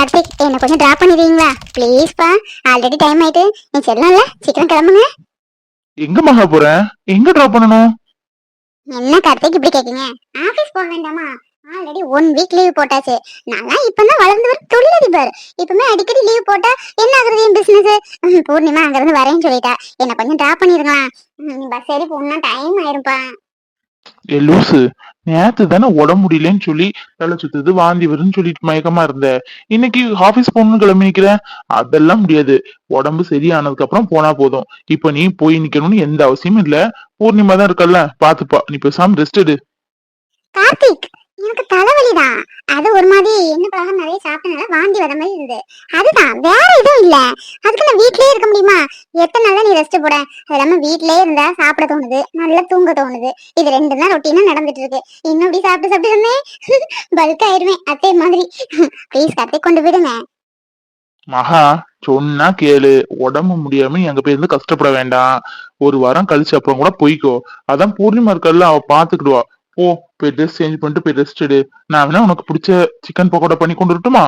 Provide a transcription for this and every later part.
கார்த்திக் என்ன கொஞ்சம் டிராப் பண்ணிடுவீங்களா? ப்ளீஸ் பா ஆல்ரெடி டைம் ஆயிட்டு. நீ செல்லலாம்ல சீக்கிரம் கிளம்புங்க. எங்க மகா போறேன் எங்க டிராப் பண்ணணும்? என்ன கார்த்திக் இப்படி கேக்கீங்க ஆபீஸ் போக வேண்டாமா? ஆல்ரெடி ஒன் வீக் லீவ் போட்டாச்சு. நான் இப்பதான் வளர்ந்து வர தொழிலதிபர். இப்பவுமே அடிக்கடி லீவ் போட்டா என்ன ஆகுறது என் பிசினஸ் பூர்ணிமா அங்க இருந்து வரேன்னு சொல்லிட்டா. என்ன கொஞ்சம் டிராப் பண்ணிருக்கலாம் பஸ் ஏறி போனா டைம் ஆயிருப்பா ஏ லூசு. நேத்து தானே உடம்பு முடியலன்னு சொல்லி தலை சுத்துது வாந்தி வரும்னு சொல்லிட்டு மயக்கமா இருந்த. இன்னைக்கு ஆபீஸ் போகணும்னு கிளம்பிக்கிறேன் அதெல்லாம் முடியாது. உடம்பு சரியானதுக்கு அப்புறம் போனா போதும். இப்ப நீ போய் நிக்கணும்னு எந்த அவசியமும் இல்ல. பூர்ணிமா தான் இருக்கல்ல பாத்துப்பா. நீ பேசாம ரெஸ்ட் எடு. கார்த்திக்! எனக்கு தலைவலிதான் அது ஒரு மாதிரி என்ன பழகம் நிறைய சாப்பிட்டனால வாந்தி வர மாதிரி இருந்தது. அதுதான் வேற எதுவும் இல்ல. அதுக்கு நான் வீட்லயே இருக்க முடியுமா? எத்தனை நாள் நீ ரெஸ்ட் போட? அது இல்லாம வீட்லயே இருந்தா சாப்பிட தோணுது. நல்லா தூங்க தோணுது. இது ரெண்டு தான் ரொட்டீனா நடந்துட்டு இருக்கு. இன்னும் அப்படி சாப்பிட்டு சாப்பிட்டு இருந்தேன். பல்க் ஆயிருவேன் அதே மாதிரி. ப்ளீஸ் கத்தை கொண்டு விடுங்க. மகா சொன்னா கேளு. உடம்பு முடியாம நீ அங்க போய் இருந்து கஷ்டப்பட வேண்டாம். ஒரு வாரம் கழிச்சு அப்புறம் கூட போய்க்கோ. அதான் பூர்ணிமா இருக்கல்ல அவ பாத்துக்கிடுவா போ போய் ட்ரெஸ் சேஞ்ச் பண்ணிட்டு போய் ரெஸ்ட் எடு. நான் வேணா உனக்கு பிடிச்ச சிக்கன் பக்கோடா பண்ணி கொண்டு வரட்டுமா?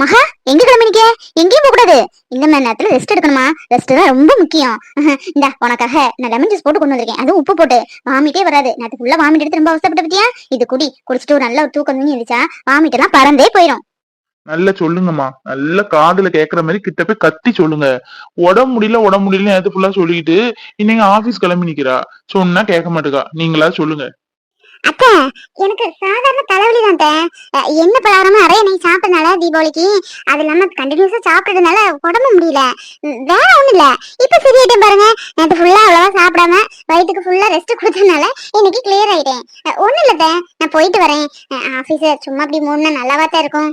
மகா எங்க கிளம்பினிக்க எங்கேயும் போக கூடாது. இந்த மாதிரி நேரத்துல ரெஸ்ட் எடுக்கணுமா? ரெஸ்ட் தான் ரொம்ப முக்கியம். இந்த உனக்காக நான் லெமன் ஜூஸ் போட்டு கொண்டு வந்திருக்கேன். அதுவும் உப்பு போட்டு. வாமிட்டே வராது. நேற்று ஃபுல்லா வாமிட் எடுத்து ரொம்ப அவசரப்பட்ட பத்தியா இது குடி. குடிச்சிட்டு ஒரு நல்ல ஒரு தூக்கம் தூங்கி இருந்துச்சா வாமிட் எல்லாம் பறந்தே போயிடும் நல்லா சொல்லுங்கம்மா. நல்ல காதுல கேக்குற மாதிரி கிட்ட போய் கத்தி சொல்லுங்க. உடம்பு முடியல உடம்பு முடியல நேரத்து ஃபுல்லா சொல்லிட்டு இன்னைக்கு ஆபீஸ் கிளம்பி நிக்கிறா. சொன்னா கேட்க மாட்டேக்கா. நீங்களா சொல்லுங்க. அக்கா எனக்கு சாதாரண தலைவலி தான் என்ன பலகாரமும் நிறைய நீ சாப்பிட்டனால தீபாவளிக்கு. அது இல்லாம கண்டினியூஸா சாப்பிட்டதுனால உடம்பு முடியல. வேற ஒண்ணும் இல்ல. இப்ப சரியாயிட்டேன் பாருங்க. நேற்று ஃபுல்லா அவ்வளவா சாப்பிடாம வயிற்றுக்கு ஃபுல்லா ரெஸ்ட் கொடுத்ததுனால இன்னைக்கு கிளியர் ஆயிட்டேன். ஒண்ணும் இல்ல நான் போயிட்டு வரேன். ஆபீஸ் சும்மா அப்படி மூணு நல்லாவா தான் இருக்கும்.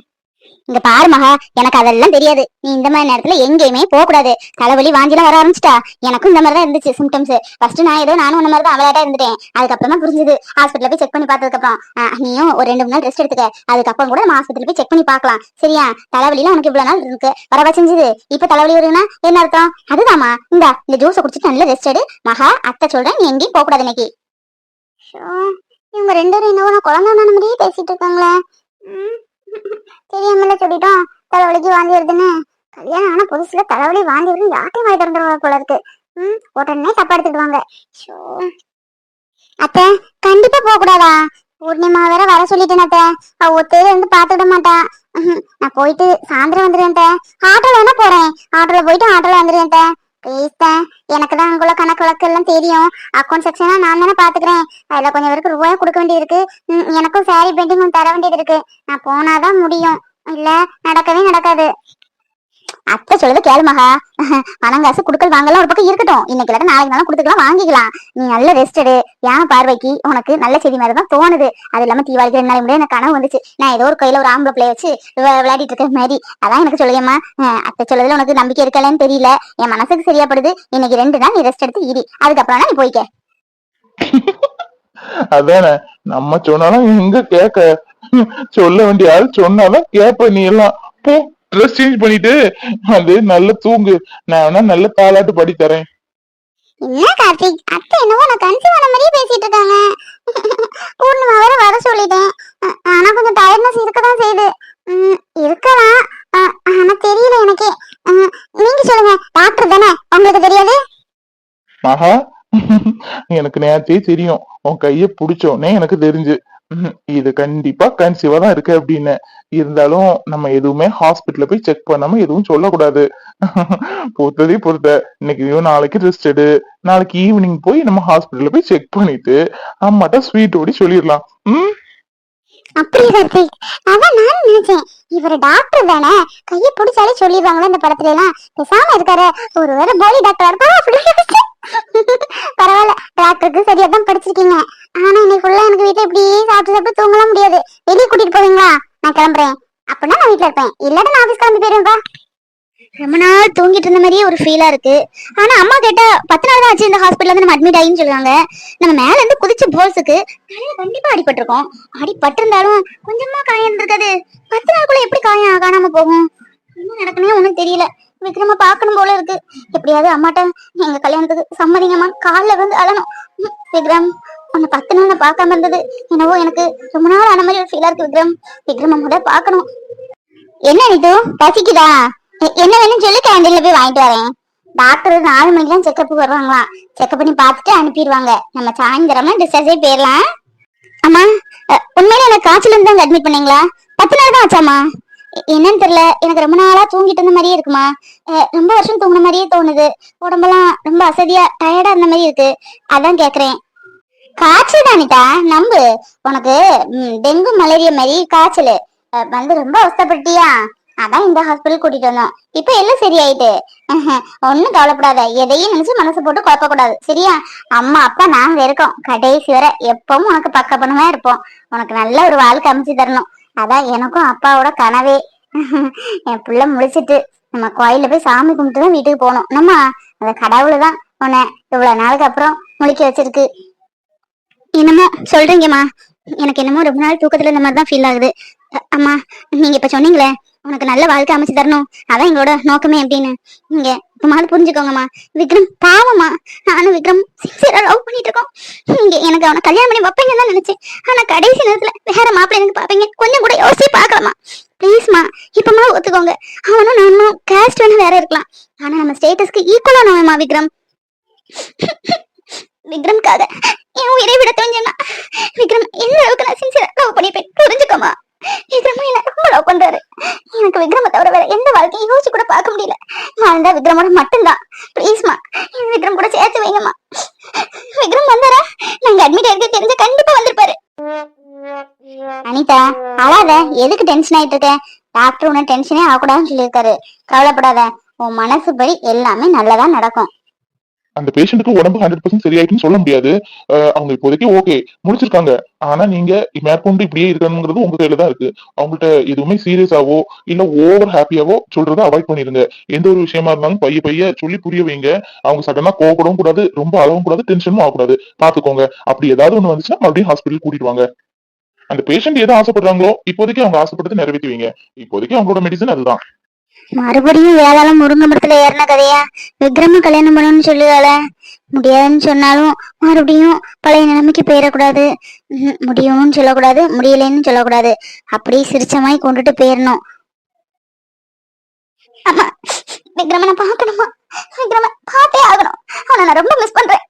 இங்க பாரு மகா எனக்கு அதெல்லாம் தெரியாது. நீ இந்த மாதிரி நேரத்துல எங்கேயுமே போக கூடாது தலைவலி வாஞ்சிலாம் வர ஆரம்பிச்சிட்டா. எனக்கும் இந்த மாதிரி தான் இருந்துச்சு சிம்டம்ஸ் ஃபர்ஸ்ட் நான் ஏதோ நானும் இந்த மாதிரி தான் அவளாட்டா இருந்துட்டேன். அதுக்கப்புறமா புரிஞ்சுது. ஹாஸ்பிட்டல போய் செக் பண்ணி பார்த்ததுக்கு அப்புறம் நீயும் ஒரு ரெண்டு மூணு நாள் ரெஸ்ட் எடுத்துக்க. அதுக்கப்புறம் கூட நம்ம ஹாஸ்பிட்டல் போய் செக் பண்ணி பார்க்கலாம். சரியா? தலைவலியில உனக்கு இவ்வளவு நாள் இருக்கு. வரவா செஞ்சது. இப்ப தலைவலி வருதுன்னா என்ன அர்த்தம்? அதுதாம்மா. இந்த இந்த ஜூஸை குடிச்சிட்டு நல்லா ரெஸ்ட் எடு. மகா அத்தை சொல்றேன் நீ எங்கேயும் போக கூடாது இன்னைக்கு இவங்க ரெண்டு பேரும் என்னவோ குழந்தை மாதிரியே பேசிட்டு இருக்காங்களே. தெரியாமல சொல்லிட்டோம். தலைவலிக்கு வாந்தி வருதுன்னு. கல்யாணம் ஆனா புதுசுல தலைவலி வாந்தி வருது யார்ட்டையும் வாய் திறந்துருவா போல இருக்கு. ம் உடனே தப்பா எடுத்துக்கிடுவாங்க. ஷோ. அத்தை கண்டிப்பா போக கூடாதா? பூர்ணிமா வேற வர சொல்லிட்டேன் அத்தை. அவ ஒத்தையில இருந்து பாத்து விட மாட்டா நான் போயிட்டு சாயந்தரம் வந்துடுறேன் ஆட்டோல வேணா போறேன். ஆட்டோல போயிட்டு ஆட்டோல வந்துடுறேன் ப்ளீஸ்தான் எனக்கு தான் அங்குள்ள கணக்கு வழக்கு எல்லாம் தெரியும். அக்கௌண்ட் செக்ஷனா நான் தானே பாத்துக்கிறேன் அதுல கொஞ்சம் பேருக்கு ரூபாய் கொடுக்க வேண்டியது இருக்கு எனக்கும் சாரி பெயிண்டிங் தர வேண்டியது இருக்கு நான் போனாதான் முடியும். இல்ல நடக்கவே நடக்காது. அத்தை சொல்லுது கேளுமகா பணம் காசு குடுக்கல் வாங்கலாம் ஒரு பக்கம் இருக்கட்டும். இன்னைக்கு இல்லாட்ட நாளைக்கு நாளும் கொடுத்துக்கலாம் வாங்கிக்கலாம். நீ நல்ல ரெஸ்ட் எடு. ஏன் பார்வைக்கு? உனக்கு நல்ல செடி மாதிரி தான் தோணுது. அது இல்லாம தீபாவளிக்கு ரெண்டு நாள் முடியும் எனக்கு கனவு வந்துச்சு. நான் ஏதோ ஒரு கையில ஒரு ஆம்பளை பிள்ளைய வச்சு விளையாடிட்டு இருக்க மாதிரி அதான் எனக்கு சொல்லுங்கம்மா. அத்தை சொல்லுதுல உனக்கு நம்பிக்கை இருக்கலன்னு தெரியல. என் மனசுக்கு சரியாப்படுது. இன்னைக்கு ரெண்டு நாள் நீ ரெஸ்ட் எடுத்து இரு. அதுக்கப்புறம் நீ போய்க்க. அதானே? நம்ம சொன்னாலும் எங்க கேட்க? சொல்ல வேண்டிய ஆள் சொன்னாலும் கேப்ப நீ எல்லாம். போ. ட்ரெஸ் சேஞ்ச் பண்ணிட்டு அது நல்ல தூங்கு. நான் வேணா நல்ல தாலாட்டு படி தரேன். என்ன கார்த்திக் அத்தை என்னவோ நான் கன்சீவ் ஆன மாதிரியே பேசிட்டு இருக்காங்க. பூர்ணிமா வேற வர சொல்லிட்டேன். ஆனா கொஞ்சம் டயர்ட்னஸ் இருக்கதான் செய்யுது. ம், இருக்கலாம். ஆனா தெரியல எனக்கு. நீங்க சொல்லுங்க டாக்டர் தானே? உங்களுக்கு தெரியாது? மகா எனக்கு நேரத்தையே தெரியும். உன் கைய புடிச்சோடனே எனக்கு தெரிஞ்சு. இது கண்டிப்பா கன்சீவா தான் இருக்கு அப்படின்னு. இருந்தாலும் நம்ம எதுவுமே ஹாஸ்பிட்டல்ல போய் செக் பண்ணாம எதுவும் சொல்லக்கூடாது. பொறுத்ததே பொறுத்த இன்னைக்கு நாளைக்கு ரெஸ்ட் எடு. நாளைக்கு ஈவினிங் போய் நம்ம ஹாஸ்பிட்டல்ல போய் செக் பண்ணிட்டு அம்மாட்ட ஸ்வீட் ஓடி சொல்லிடலாம். ம்? அப்படியே கார்த்திக் அதான் நானும் நினைச்சேன். இவர் டாக்டர் தானே? கையை பிடிச்சாலே சொல்லிடுவாங்களே இந்த படத்துல எல்லாம் பேசாம இருக்காரு. ஒருவேளை போலி டாக்டர் பரவாயில்ல டாக்டருக்கு சரியா தான் படிச்சிருக்கீங்க. ஆனா இன்னைக்கு எனக்கு வீட்டுல இப்படி சாப்பிட்டு சாப்பிட்டு தூங்கலாம் முடியாது. வெளியே கூட்டிட்டு போவீங்களா? நான் கிளம்புறேன். அப்படின்னா நான் வீட்டுல இருப்பேன். இல்லாட்ட நான் ஆபீஸ் கிளம்பி போயிருவேன்ப்பா ரொம்ப நாள் தூங்கிட்டு இருந்த மாதிரியே ஒரு ஃபீலா இருக்கு. ஆனா அம்மா கேட்டா பத்து நாள் தான் ஆச்சு இந்த ஹாஸ்பிட்டல் வந்து நம்ம அட்மிட் ஆகின்னு சொல்றாங்க. நம்ம மேல இருந்து குதிச்ச போல்ஸுக்கு தலையில கண்டிப்பா அடிபட்டிருக்கோம். அடிபட்டிருந்தாலும் கொஞ்சமா காயம் இருந்திருக்காது. பத்து நாளுக்குள்ள எப்படி காயம் காணாம போகும்? என்ன நடக்குனே ஒண்ணும் தெரியல. விக்ரம பார்க்கணும் போல இருக்கு. எப்படியாவது அம்மாட்ட எங்க கல்யாணத்துக்கு சம்மதிங்கம்மா. கால்ல வந்து அழணும். ம், விக்ரம் உன்னை பத்து நாள் நான் பார்க்காம இருந்தது. என்னவோ எனக்கு ரொம்ப நாள் ஆன மாதிரி ஒரு ஃபீலா இருக்கு விக்ரம். விக்ரம முத பார்க்கணும். என்ன இது பசிக்குதா? என்ன வேணும் சொல்லி கேண்டீன்ல போய் வாங்கிட்டு வரேன். டாக்டர் நாலு மணிக்கு தான் செக்கப் வருவாங்களாம் செக்கப் பண்ணி பார்த்துட்டு அனுப்பிடுவாங்க. நம்ம சாயந்தரமா டிஸ்சார்ஜே போயிடலாம் அம்மா உண்மையிலே உண்மையில எனக்கு காய்ச்சல் இருந்து அட்மிட் பண்ணீங்களா? பத்து நாள் தான் ஆச்சாமா என்னன்னு தெரியல. எனக்கு ரொம்ப நாளா தூங்கிட்டு இருந்த மாதிரியே இருக்குமா? ரொம்ப வருஷம் தூங்கின மாதிரியே தோணுது. உடம்பெல்லாம் ரொம்ப அசதியா டயர்டா இருந்த மாதிரி இருக்கு. அதான் கேக்குறேன். காய்ச்சல் தானிட்டா நம்பு. உனக்கு டெங்கு மலேரியா மாதிரி காய்ச்சல். வந்து ரொம்ப அவஸ்தப்பட்டியா? அதான் இந்த ஹாஸ்பிட்டல் கூட்டிட்டு வந்தோம். இப்ப எல்லாம் சரியாயிட்டு. ஒண்ணும் கவலைப்படாத. எதையும் நினைச்சு மனசு போட்டு குழப்ப கூடாது சரியா? அம்மா அப்பா நாங்க இருக்கோம். கடைசி வரை எப்பவும் உனக்கு பக்கபலமா இருப்போம். உனக்கு நல்ல ஒரு வாழ்க்கை அமைச்சு தரணும். அதான் எனக்கும் அப்பாவோட கனவே. என் பிள்ளை முடிச்சிட்டு நம்ம கோயில போய் சாமி கும்பிட்டு தான் வீட்டுக்கு போகணும் நம்ம அந்த கடவுள் தான் உன்னை இவ்வளவு நாளுக்கு அப்புறம் முழிக்க வச்சிருக்கு. என்னமோ சொல்றீங்கம்மா. எனக்கு என்னமோ ரொம்ப நாள் தூக்கத்துல இந்த மாதிரி தான் ஃபீல் ஆகுது. அம்மா நீங்க இப்ப சொன்னீங்களே உனக்கு நல்ல வாழ்க்கை அமைச்சு தரணும். அதான் எங்களோட நோக்கமே அப்படின்னு. நீங்க இப்பமாவது புரிஞ்சுக்கோங்கம்மா. விக்ரம் பாவமா நானும் விக்ரம் சின்சியரா லவ் பண்ணிட்டு இருக்கோம் நீங்க எனக்கு அவனை கல்யாணம் பண்ணி வைப்பீங்க தான் நினைச்சேன். ஆனா கடைசி நேரத்துல வேற மாப்பிள்ளை எனக்கு பாப்பீங்க கொஞ்சம் கூட யோசிச்சு பாக்கலாமா ப்ளீஸ்மா இப்பமா ஒத்துக்கோங்க. அவனும் நானும் கேஸ்ட் வேணா வேற இருக்கலாம். ஆனா நம்ம ஸ்டேட்டஸ்க்கு ஈக்குவலானவன்மா விக்ரம். விக்ரம்காக என் உயிரை விட தெரிஞ்சேன்னா விக்ரம் எந்த அளவுக்கு நான் சின்சியரா லவ் பண்ணிப்பேன் புரிஞ்சுக்கோமா விக்ரமும் என்ன ரொம்ப லவ் பண்றாரு. எனக்கு விக்ரம தவிர வேற எந்த வாழ்க்கையும் யோசிச்சு கூட பார்க்க முடியல. நான் தான் விக்ரமோட மட்டும்தான். ப்ளீஸ்மா விக்ரம் கூட சேர்த்து வைங்கம்மா. விக்ரம் வந்தாரா? நாங்க அட்மிட் ஆயிருக்க தெரிஞ்ச கண்டிப்பா வந்திருப்பாரு. அனிதா அழாத எதுக்கு டென்ஷன் ஆயிட்டு இருக்க டாக்டர் உன டென்ஷனே ஆகக்கூடாதுன்னு சொல்லியிருக்காரு. கவலைப்படாத. உன் மனசுபடி எல்லாமே நல்லதா நடக்கும். அந்த பேஷண்ட்டுக்கு உடம்பு ஹண்ட்ரட் பர்சன்ட் சரியாயிட்டுன்னு சொல்ல முடியாது. அவங்க இப்போதைக்கு ஓகே முடிச்சிருக்காங்க. ஆனா நீங்க மேற்கொண்டு இப்படியே இருக்கணுங்கிறது உங்க கையில தான் இருக்கு. அவங்கள்ட்ட எதுவுமே சீரியஸாவோ இல்ல ஓவர் ஹாப்பியாவோ சொல்றத அவாய்ட் பண்ணிருங்க. எந்த ஒரு விஷயமா இருந்தாலும் பைய பைய சொல்லி புரிய வைங்க. அவங்க சடனா கோவப்படவும் கூடாது ரொம்ப அளவும் கூடாது டென்ஷனும் ஆகக்கூடாது. பாத்துக்கோங்க. அப்படி ஏதாவது ஒண்ணு வந்துச்சுன்னா மறுபடியும் ஹாஸ்பிட்டல் கூட்டிட்டு வாங்க. அந்த பேஷண்ட் எதை ஆசைப்படுறாங்களோ இப்போதைக்கு அவங்க ஆசைப்படுறது நிறைவேற்றி வைங்க. இப்போதைக்கு அவங்களோட மெடிசன் அதுதான். மறுபடியும் வேதாளம் முருங்கை மரத்துல ஏறின கதையா? விக்ரம கல்யாணம் பண்ணணும்னு சொல்லுவாள. முடியாதுன்னு சொன்னாலும் மறுபடியும் பழைய நிலைமைக்கு போயிடக்கூடாது. முடியும்னு சொல்லக்கூடாது முடியலைன்னு சொல்லக்கூடாது. அப்படியே சிரிச்சமாய் கொண்டுட்டு போயிடணும். விக்ரமனை பார்க்கணுமா? விக்ரம பார்த்தே ஆகணும். அவனை நான் ரொம்ப மிஸ் பண்றேன்.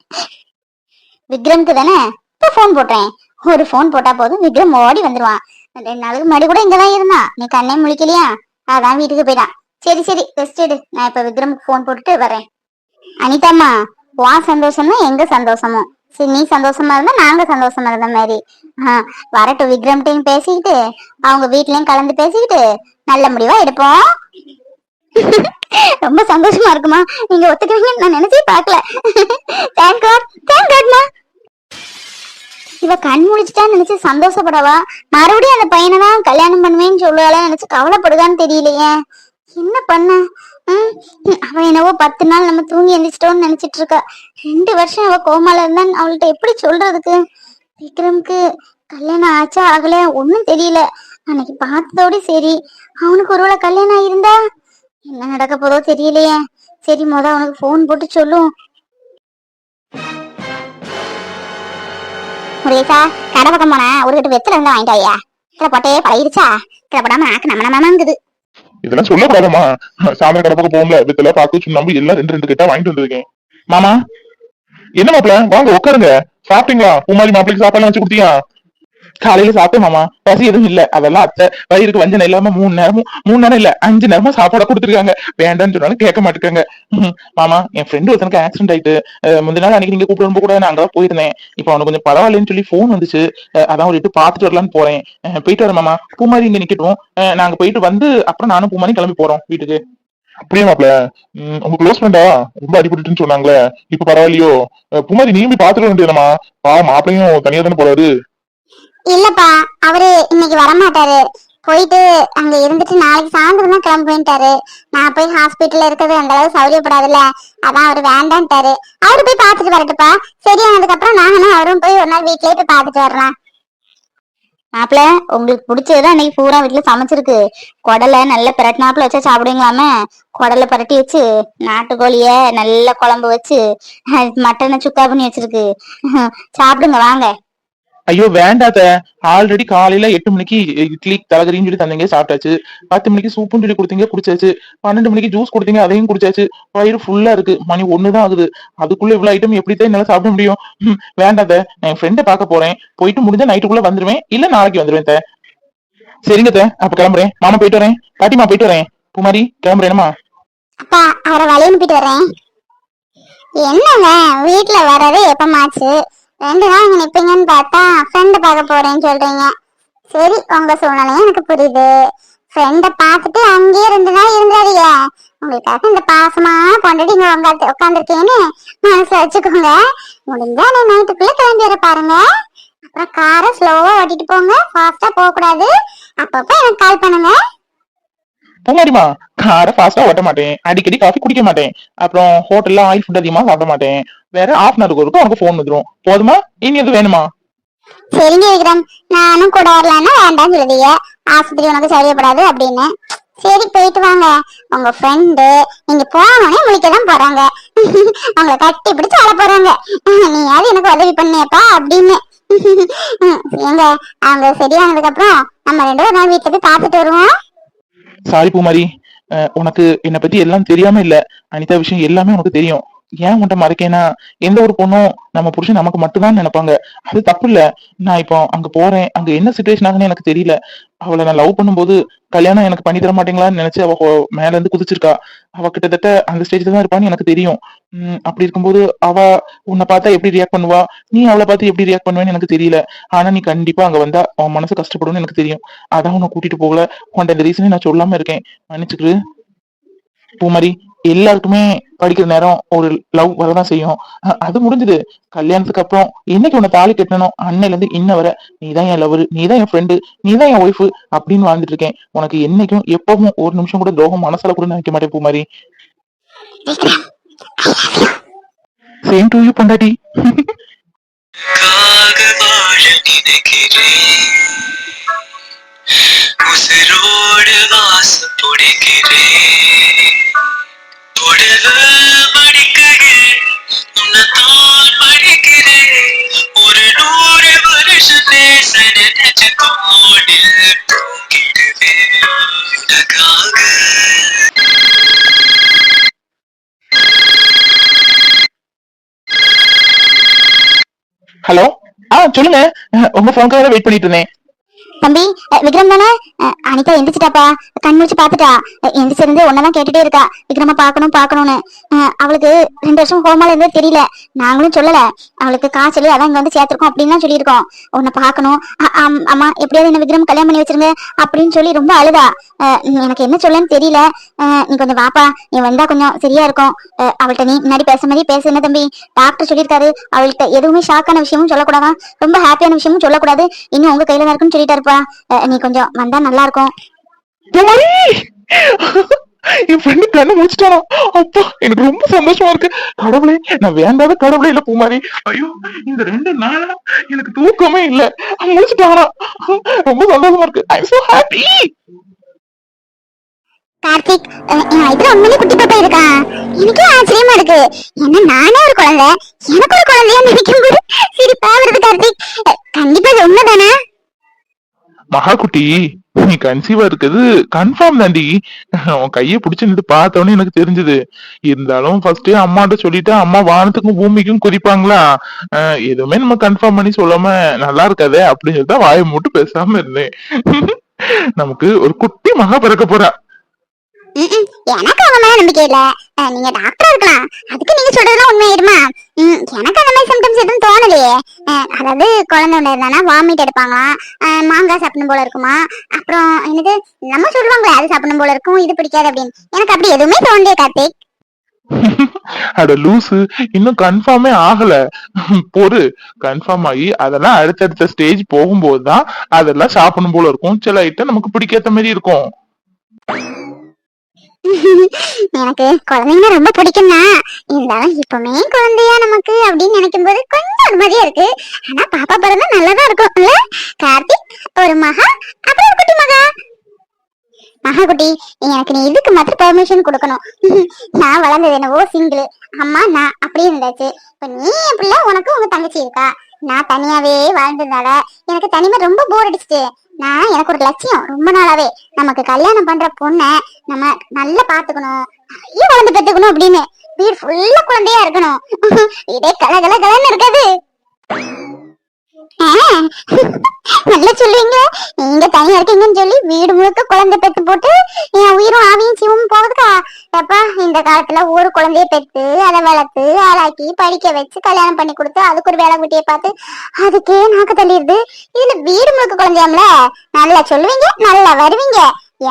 விக்ரம்க்கு தானே இப்போ ஃபோன் போட்டேன். ஒரு ஃபோன் போட்டா போதும் விக்ரம் ஓடி வந்துருவான். ரெண்டு நாளுக்கு முன்னாடி கூட இங்கதான் இருந்தான். நீ கண்ணே முழிக்கலையா? அதான் வீட்டுக்கு போயிட்டான். சரி சரி ரெஸ்ட் எடு. நான் இப்ப விக்ரமுக்கு ஃபோன் போட்டுட்டு வரேன். அனிதாம்மா உன் சந்தோஷம்னா எங்க சந்தோஷமோ? சரி நீ சந்தோஷமா இருந்தா நாங்க சந்தோஷமா இருந்த மாதிரி. ஆ, வரட்டும் விக்ரம்கிட்டையும் பேசிக்கிட்டு அவங்க வீட்லயும் கலந்து பேசிக்கிட்டு நல்ல முடிவா எடுப்போம். ரொம்ப சந்தோஷமா இருக்குமா? நீங்க ஒத்துக்குவீங்கன்னு நான் நினைச்சே பாக்கல தேங்க் காட் தேங்க் காட்மா இவ கண் முழிச்சிட்டான்னு நினைச்சு சந்தோஷப்படவா மறுபடியும் அந்த பையனை தான் கல்யாணம் பண்ணுவேன்னு சொல்லுவாளே நினைச்சு கவலைப்படுதான்னு தெரியலையே. என்ன பண்ண? அவன் என்னவோ பத்து நாள் நம்ம தூங்கி எந்திரிச்சிட்டோம்னு நினைச்சிட்டு இருக்கா ரெண்டு வருஷம் அவ கோமால இருந்தான்னு அவள்கிட்ட எப்படி சொல்றதுக்கு? விக்ரம்க்கு கல்யாணம் ஆச்சா ஆகல ஒன்றும் தெரியல. அன்னைக்கு பார்த்ததோட சரி. அவனுக்கு ஒருவேளை கல்யாணம் ஆயிருந்தா? என்ன நடக்க போதோ தெரியலையே. சரி மொத அவனுக்கு ஃபோன் போட்டு சொல்லும். முருகேசா கடை பக்கம் போனா ஒரு கிட்ட வெத்தல இருந்தா வாங்கிட்டாயா கிட்ட போட்டே பழகிருச்சா? கிட்ட போடாம ஆக்கு நம்ம நம்ம இருக்குது இதெல்லாம் சொல்லக்கூடாதம்மா. சாயந்தரம் கடை பக்கம் போகல வித்துல பாக்கு சுண்ணாம்பு எல்லாம் ரெண்டு ரெண்டு கிட்ட வாங்கிட்டு வந்திருக்கேன். மாமா என்ன மாப்பிள வாங்க உட்காருங்க. சாப்பிட்டீங்களா? பூமாரி மாப்பிளைக்கு சாப்பாடு வச்சு கொடுத்தியா காலையில சாப்பிட்டேன் மாமா. பசி எதுவும் இல்ல. அதெல்லாம் அத்தை வயிறுக்கு வஞ்சனை இல்லாம மூணு நேரமும் மூணு நேரம் இல்ல அஞ்சு நேரமா சாப்பாடு கொடுத்துருக்காங்க. வேண்டாம்னு சொன்னாலும் கேட்க மாட்டேங்க மாமா என் ஃப்ரெண்டு ஒருத்தனுக்கு ஆக்சிடென்ட் ஆயிட்டு முந்தின நாள் அன்னைக்கு நீங்க கூப்பிட்டு கூட நான் அங்கதான் போயிருந்தேன். இப்போ அவனுக்கு கொஞ்சம் பரவாயில்லன்னு சொல்லி ஃபோன் வந்துச்சு. அதான் ஒரு பாத்துட்டு வரலான்னு போறேன். போயிட்டு வரேன் மாமா. பூமாரி இங்க நிக்கட்டும். நாங்க போயிட்டு வந்து அப்புறம் நானும் பூமாரி கிளம்பி போறோம் வீட்டுக்கு. அப்படியே மாப்ள உங்க க்ளோஸ் ஃப்ரெண்டா ரொம்ப அடிபட்டுன்னு சொன்னாங்களே. இப்ப பரவாயில்லையோ? பூமாரி நீ போய் பாத்துட்டு வேண்டியதுமா பா மாப்பிளையும் தனியா தானே போறாரு? இல்லப்பா அவரு இன்னைக்கு வரமாட்டாரு. போயிட்டு அங்க இருந்துட்டு நாளைக்கு சாயந்தரம் தான் கிளம்புவேன்ட்டாரு. நான் போய் ஹாஸ்பிட்டல்ல இருக்கிறது அந்த அளவு சௌரியப்படாதுல்ல அதான் அவரு வேண்டான்ட்டாரு. அவரு போய் பாத்துட்டு வரட்டுப்பா சரியானதுக்கு அப்புறம் நானும் அவரும் போய் ஒரு நாள் வீட்லயே போய் பார்த்துட்டு வரலாம். மாப்பிள உங்களுக்கு பிடிச்சதுதான் இன்னைக்கு பூரா வீட்டுல சமைச்சிருக்கு. குடலை நல்ல பிரட்டினாப்புல வச்சா சாப்பிடுவீங்களாமே? குடலை பிரட்டி வச்சு நாட்டுக்கோழிய நல்ல குழம்பு வச்சு மட்டனை சுக்கா பண்ணி வச்சிருக்கு. சாப்பிடுங்க வாங்க. ஐயோ வேண்டாத ஆல்ரெடி காலையில எட்டு மணிக்கு இட்லி தலகரின்னு சொல்லி தந்தீங்க சாப்பிட்டாச்சு. பத்து மணிக்கு சூப்புன்னு சொல்லி கொடுத்தீங்க குடிச்சாச்சு. பன்னெண்டு மணிக்கு ஜூஸ் கொடுத்தீங்க அதையும் குடிச்சாச்சு. வயிறு ஃபுல்லா இருக்கு. மணி ஒண்ணுதான் ஆகுது. அதுக்குள்ள இவ்வளவு ஐட்டம் எப்படித்தான் என்னால சாப்பிட முடியும்? வேண்டாத நான் என் ஃப்ரெண்டை பார்க்க போறேன். போயிட்டு முடிஞ்சா நைட்டுக்குள்ள வந்துருவேன். இல்ல நாளைக்கு வந்துருவேன் தே. சரிங்க தே அப்ப கிளம்புறேன். மாமா போயிட்டு வரேன். பாட்டிமா போயிட்டு வரேன். குமாரி கிளம்புறேனமா அப்பா அவரை வழி வரேன். என்னங்க வர்றது எப்பமாச்சு? ரெண்டு நாள் இங்க நிப்பீங்கன்னு பார்த்தா ஃப்ரெண்டு பார்க்க போறேன்னு சொல்றீங்க. சரி உங்க சூழ்நிலையும் எனக்கு புரியுது. ஃப்ரெண்ட பார்த்துட்டு அங்கேயே ரெண்டு நாள் இருந்தாதீங்க உங்களுக்காக இந்த பாசமா கொண்டுட்டு இங்க உங்க உட்காந்துருக்கேன்னு மனசுல வச்சுக்கோங்க. முடிஞ்சா நீ நைட்டுக்குள்ள கிளம்பி வர பாருங்க. அப்புறம் காரை ஸ்லோவா ஓட்டிட்டு போங்க. ஃபாஸ்டா போக கூடாது அப்பப்ப எனக்கு கால் பண்ணுங்க. பூமாரிமா காரை ஃபாஸ்டா ஓட்ட மாட்டேன். அடிக்கடி காஃபி குடிக்க மாட்டேன். அப்புறம் ஹோட்டல்ல ஆயில் ஃபுட் அதிகமா சாப்பிட மாட்டேன். வேற ஹாஃப் அன் அவருக்கு உனக்கு ஃபோன் வந்துடும் போதுமா? இனி எது வேணுமா? சரிங்க விக்ரம். நானும் கூட வரலான்னா வேண்டாம்னு சொல்லுதீங்க. ஆஸ்பத்திரி உனக்கு சரியப்படாது அப்படின்னு. சரி போயிட்டு வாங்க. உங்க ஃப்ரெண்டு நீங்க போனோடனே முழிக்க தான் போறாங்க. அவங்களை கட்டி பிடிச்சு அழ போறாங்க. நீயாவது எனக்கு உதவி பண்ணியப்பா அப்படின்னு. எங்க அவங்க சரியானதுக்கு அப்புறம் நம்ம ரெண்டு ஒரு நாள் வீட்டுல போய் பார்த்துட்டு வருவோம். சாரி பூமாரி உனக்கு என்னை பத்தி எல்லாம் தெரியாம இல்ல. அனிதா விஷயம் எல்லாமே உனக்கு தெரியும். ஏன் உன்ட்ட மறைக்கேன்னா எந்த ஒரு பொண்ணும் நம்ம புருஷன் நமக்கு மட்டும்தான் நினைப்பாங்க. அது தப்பு இல்ல. நான் இப்போ அங்க போறேன். அங்க என்ன சுச்சுவேஷன் ஆகுன்னு எனக்கு தெரியல. அவளை நான் லவ் பண்ணும்போது கல்யாணம் எனக்கு பண்ணி தர மாட்டீங்களான்னு நினைச்சு அவ மேல இருந்து குதிச்சிருக்கா. அவ கிட்டத்தட்ட அந்த ஸ்டேஜ்ல தான் இருப்பான்னு எனக்கு தெரியும். உம் அப்படி இருக்கும்போது அவ உன்னை பார்த்தா எப்படி ரியாக்ட் பண்ணுவா? நீ அவளை பார்த்து எப்படி ரியாக்ட் பண்ணுவேன்னு எனக்கு தெரியல. ஆனா நீ கண்டிப்பா அங்க வந்தா அவன் மனசு கஷ்டப்படும்னு எனக்கு தெரியும். அதான் உன்னை கூட்டிட்டு போகல. உன்ட்ட இந்த ரீசனே நான் சொல்லாம இருக்கேன். மன்னிச்சுக்கிரு பூமாரி எல்லாருக்குமே படிக்கிற நேரம் ஒரு லவ் வரதான் செய்யும். அது முடிஞ்சது. கல்யாணத்துக்கு அப்புறம் என்னைக்கு உன்னை தாலி கட்டணும் அன்னையில இருந்து இன்ன நீ நீதான் என் லவர் நீதான் என் ஃப்ரெண்டு நீதான் என் ஒய்ஃப் அப்படின்னு வாழ்ந்துட்டு இருக்கேன். உனக்கு என்னைக்கும் எப்பவும் ஒரு நிமிஷம் கூட துரோகம் மனசால கூட நினைக்க மாட்டேன் பூமாரி சேம் டு யூ பொண்டாட்டி. உசிரோடு வாசம் பிடிக்கிறேன். புடவ மடிக்கையில் உன்னத்தால் படிக்கிறேன் ஒரு நூறு வருஷத்தை பேச கோடில் தூக்கிடுவேன். ஹலோ ஆ சொல்லுங்க. உங்க ஃபோன் கால வெயிட் பண்ணிட்டு இருந்தேன். தம்பி விக்ரம் தானே? அஹ் அனிதா எந்திரிச்சிட்டாப்பா. கண் முடிச்சு பாத்துட்டா எந்திரிச்சிருந்து ஒன்னதான் கேட்டுட்டே இருக்கா. விக்ரம பாக்கணும் பாக்கணும்னு அஹ் அவளுக்கு ரெண்டு வருஷம் ஹோமால இருந்தே தெரியல. நாங்களும் சொல்லல. அவளுக்கு காய்ச்சல் அதான் இங்க வந்து சேர்த்திருக்கோம் அப்படின்னு சொல்லியிருக்கோம். உன்னை பாக்கணும் அம்மா எப்படியாவது என்ன விக்ரம் கல்யாணம் பண்ணி வச்சிருங்க அப்படின்னு சொல்லி ரொம்ப அழுதா. அஹ் நீ எனக்கு என்ன சொல்லன்னு தெரியல. அஹ் நீ கொஞ்சம் வாப்பா. நீ வந்தா கொஞ்சம் சரியா இருக்கும். அஹ் அவள்கிட்ட நீ முன்னாடி பேச மாதிரி பேச. என்ன தம்பி? டாக்டர் சொல்லியிருக்காரு. அவள்கிட்ட எதுவுமே ஷாக்கான விஷயமும் சொல்லக்கூடாதான். ரொம்ப ஹாப்பியான விஷயமும் சொல்லக்கூடாது. இன்னும் உங்க கையில தான் இருக்குன்னு சொல்லிட்டாரு அஹ் நீ கொஞ்சம் வந்தா நல்லா இருக்கும் என் ஃப்ரெண்டு கண்ணு முடிச்சிட்டானா. அப்பா எனக்கு ரொம்ப சந்தோஷமா இருக்கு. கடவுளே நான் வேண்டாத கடவுளே இல்ல பூமாரி. ஐயோ இந்த ரெண்டு நாளா எனக்கு தூக்கமே இல்ல. முடிச்சிட்டானா. ரொம்ப சந்தோஷமா இருக்கு. ஐ சோ ஹாப்பி கார்த்திக் என் வயித்துல உண்மையிலே குட்டி பாப்பா இருக்கான் எனக்கே ஆச்சரியமா இருக்கு. என்ன நானே ஒரு குழந்தை. எனக்கு ஒரு குழந்தையா நினைக்கும் போது சிரிப்பா வருது கார்த்திக் அஹ் கண்டிப்பா இது உண்மைதானே மகாக்குட்டி நீ கன்சீவா இருக்கிறது கன்ஃபார்ம் தாண்டி. உன் கையை பிடிச்சு நின்று பார்த்தவொடனே எனக்கு தெரிஞ்சது. இருந்தாலும் ஃபர்ஸ்ட் அம்மாட்ட சொல்லிட்டு அம்மா வானத்துக்கும் பூமிக்கும் குதிப்பாங்களா? எதுவுமே நம்ம கன்ஃபார்ம் பண்ணி சொல்லாம நல்லா இருக்காதே அப்படின்னு சொல்லி தான் வாயை மூட்டு பேசாம இருந்தேன். நமக்கு ஒரு குட்டி மகா பிறக்க போறா. எனக்கு அவன் நம்பிக்கை இல்லை. நீங்க டாக்டரா இருக்கலாம். அதுக்கு நீங்க சொல்றதுலாம் உண்மையிடுமா ம், எனக்கு அந்த மாதிரி சிம்டம்ஸ் எதுவும் தோணலையே. அதாவது குழந்தை ஒண்ணு வாமிட் எடுப்பாங்களாம் மாங்காய் சாப்பிடணும் போல இருக்குமா? அப்புறம் என்னது? நம்ம சொல்லுவாங்களே அது சாப்பிடணும் போல இருக்கும் இது பிடிக்காது அப்படின்னு. எனக்கு அப்படி எதுவுமே தோணலையே கார்த்திக். அட லூசு. இன்னும் கன்ஃபார்மே ஆகல. பொறு. கன்ஃபார்ம் ஆகி அதெல்லாம் அடுத்தடுத்த ஸ்டேஜ் போகும்போது தான் அதெல்லாம் சாப்பிடணும் போல இருக்கும். சில ஐட்டம் நமக்கு பிடிக்காத மாதிரி இருக்கும். எனக்கு குழந்தைங்க ரொம்ப பிடிக்கும்னா இருந்தாலும் இப்பவுமே குழந்தையா நமக்கு அப்படின்னு நினைக்கும் போது கொஞ்சம் அனுமதியா இருக்கு. ஆனா பாப்பா பிறந்தா நல்லதா இருக்கும் கார்த்திக் ஒரு மகா அப்புறம் ஒரு குட்டி மகா. மகா குட்டி எனக்கு நீ இதுக்கு மாத்திரம் பெர்மிஷன் கொடுக்கணும். நான் வளர்ந்தது என்னவோ சிங்கிள் அம்மா நான் அப்படியே இருந்தாச்சு. இப்ப நீ என் உனக்கு உங்க தங்கச்சி இருக்கா? நான் தனியாவே வாழ்ந்ததுனால எனக்கு தனிமை ரொம்ப போர் அடிச்சுட்டு நான் எனக்கு ஒரு லட்சியம். ரொம்ப நாளாவே நமக்கு கல்யாணம் பண்ற பொண்ணை நம்ம நல்லா பாத்துக்கணும் நிறைய குழந்தை பெத்துக்கணும் அப்படின்னு. வீடு ஃபுல்லா குழந்தையா இருக்கணும். இதே கல கல கலன்னு இருக்காது நல்லா சொல்லுவீங்க நீங்க தனியா இருக்கீங்கன்னு சொல்லி வீடு முழுக்க குழந்தை பெற்று போட்டு என் உயிரும் ஆவியும் சிவமும் போகுதுக்கா எப்பா இந்த காலத்துல ஒரு குழந்தைய பெற்று அதை வளர்த்து ஆளாக்கி படிக்க வச்சு கல்யாணம் பண்ணி கொடுத்து அதுக்கு ஒரு வேலை குட்டியை பார்த்து அதுக்கே நாக்கு தள்ளிடுது. இதுல வீடு முழுக்க குழந்தையாம்ல? நல்லா சொல்லுவீங்க நல்லா வருவீங்க.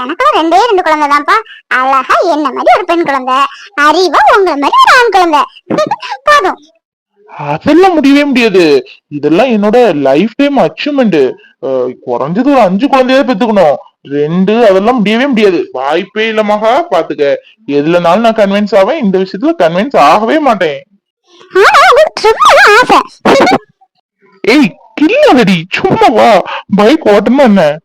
எனக்கும் ரெண்டே ரெண்டு குழந்தை தான்ப்பா அழகா என்ன மாதிரி ஒரு பெண் குழந்தை? அறிவா உங்களை மாதிரி ஒரு ஆண் குழந்தை. போதும். அதெல்லாம் முடியவே முடியாது. இதெல்லாம் என்னோட லைஃப் டைம் அச்சீவ்மெண்ட் குறைஞ்சது ஒரு அஞ்சு குழந்தையாவது பெத்துக்கணும். ரெண்டு அதெல்லாம் முடியவே முடியாது. வாய்ப்பே இல்ல மகா பாத்துக்க. எதுலனாலும் நான் கன்வின்ஸ் ஆவேன். இந்த விஷயத்துல கன்வின்ஸ் ஆகவே மாட்டேன். ஏய் கில்லாதடி சும்மா வா. பைக் ஓட்டணும் என்ன?